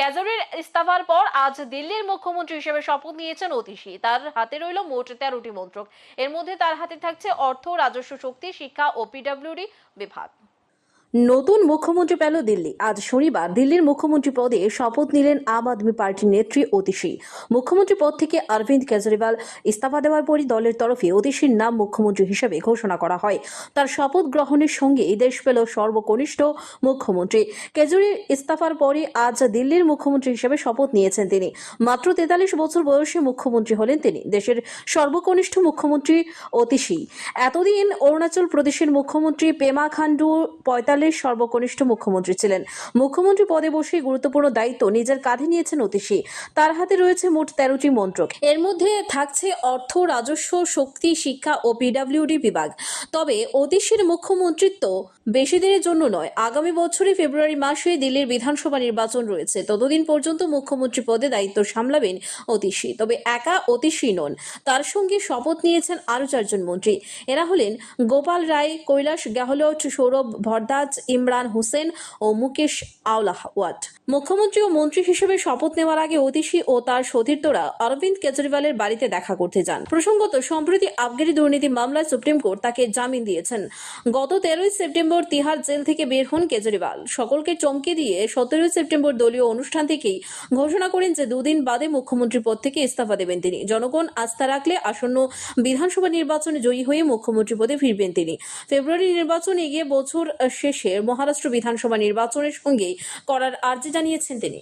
ক্যাজরের ইস্তফার পর আজ দিল্লির মুখ্যমন্ত্রী হিসেবে শপথ নিয়েছেন অতিশী তার হাতে রইল মোট তেরোটি মন্ত্রক। এর মধ্যে তার হাতে থাকছে অর্থ, রাজস্ব, শক্তি, শিক্ষা ও পিডব্লিউডি বিভাগ। নতুন মুখ্যমন্ত্রী পেল দিল্লি। আজ শনিবার দিল্লির মুখ্যমন্ত্রী পদে শপথ নিলেন আম আদমি পার্টির নেত্রী অতিশী মুখ্যমন্ত্রী পদ থেকে অরবিন্দ কেজরিওয়াল ইস্তফা দেওয়ার পরই দলের তরফে অতিশীর নাম মুখ্যমন্ত্রী হিসেবে ঘোষণা করা হয়। তার শপথ গ্রহণের সঙ্গে দেশ পেল সর্বকনিষ্ঠ মুখ্যমন্ত্রী। কেজরির ইস্তফার পরে আজ দিল্লির মুখ্যমন্ত্রী হিসেবে শপথ নিয়েছেন তিনি। মাত্র তেতাল্লিশ বছর বয়সে মুখ্যমন্ত্রী হলেন তিনি। দেশের সর্বকনিষ্ঠ মুখ্যমন্ত্রী অতিশী এতদিন অরুণাচল প্রদেশের মুখ্যমন্ত্রী পেমা খান্ডু পঁয়তাল্লিশ সর্বকনিষ্ঠ মুখ্যমন্ত্রী ছিলেন। মুখ্যমন্ত্রী পদে বসে গুরুত্বপূর্ণ দায়িত্ব নিজের কাঁধে নিয়েছেন অতিশী। তার হাতে রয়েছে মোট তেরোটি মন্ত্রক। এর মধ্যে থাকছে অর্থ, রাজস্ব, শক্তি, শিক্ষা ও পিডাব্লিউডি বিভাগ। তবে অতিশীর মুখ্যমন্ত্রিত্ব বেশি দিনের জন্য নয়। আগামী বছরে ফেব্রুয়ারি মাসে দিল্লির বিধানসভা নির্বাচন রয়েছে। ততদিন পর্যন্ত মুখ্যমন্ত্রী পদে দায়িত্ব সামলাবেন অতিশী। তবে একা অতিশী নন। তার সঙ্গে শপথ নিয়েছেন আরও চারজন মন্ত্রী। এরা হলেন গোপাল রায়, কৈলাস গেহলট, সৌরভ ভরদ্বাজ ইমরান হোসেন ও মুকেশ আওলাহাওয়াত মুখ্যমন্ত্রী ও মন্ত্রী হিসেবে শপথ নেওয়ার আগে অতিশী ও তার সতীর্থরা অরবিন্দ কেজরিওয়ালের বাড়িতে দেখা করতে যান। প্রসঙ্গত, সম্প্রতি আবগারি দুর্নীতি মামলায় সুপ্রিম কোর্ট তাকে জামিন দিয়েছেন। গত তেরোই সেপ্টেম্বর তিহার জেল থেকে বের হন কেজরিওয়াল। সকলকে চমকে দিয়ে সতেরোই সেপ্টেম্বর দলীয় অনুষ্ঠান থেকেই ঘোষণা করেন যে দুদিন বাদে মুখ্যমন্ত্রী পদ থেকে ইস্তফা দেবেন তিনি। জনগণ আস্থা রাখলে আসন্ন বিধানসভা নির্বাচনে জয়ী হয়ে মুখ্যমন্ত্রী পদে ফিরবেন তিনি। ফেব্রুয়ারি নির্বাচন এগিয়ে বছর শেষে মহারাষ্ট্র বিধানসভা নির্বাচনের সঙ্গে করার আর্জি জানিয়েছেন তিনি।